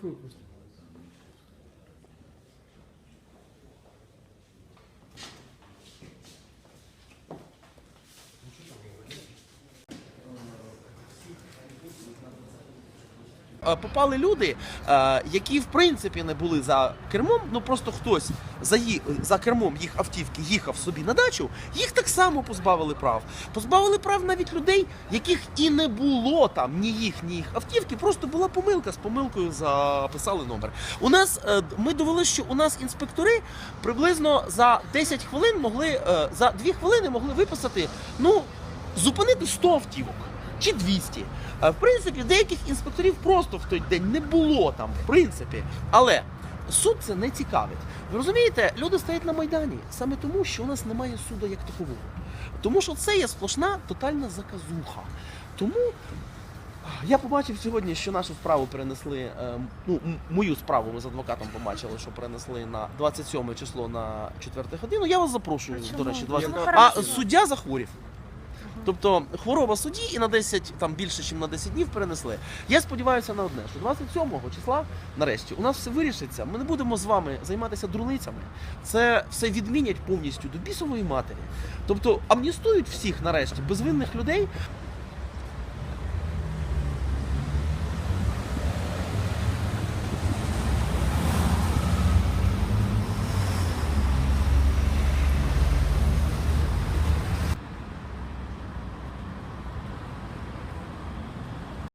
fruit Попали люди, е, які в принципі не були за кермом. Ну просто хтось за, ї- за кермом їх автівки їхав собі на дачу, їх так само позбавили прав. Позбавили прав навіть людей, яких і не було там ні їх, ні їх автівки. Просто була помилка з помилкою записали номер. У нас е, ми довели, що у нас інспектори приблизно за 10 хвилин могли е, за 2 хвилини могли виписати ну зупинити 100 автівок чи 200. Е, В принципі, деяких інспекторів просто в той день не було там, в принципі. Але суд це не цікавить. Ви розумієте, люди стоять на Майдані саме тому, що у нас немає суду як такового. Тому що це є сплошна тотальна заказуха. Тому я побачив сьогодні, що нашу справу перенесли. е, Ну, мою справу ми з адвокатом побачили, що перенесли на 27 число на 4 годину. Я вас запрошую, А до речі, Ну, 20... хорошо. А суддя захворів. Тобто хвороба судді і на 10, там більше, ніж на 10 днів перенесли. Я сподіваюся на одне, що 27 числа, нарешті, у нас все вирішиться. Ми не будемо з вами займатися дурницями. Це все відмінять повністю до бісової матері. Тобто амністують всіх нарешті безвинних людей.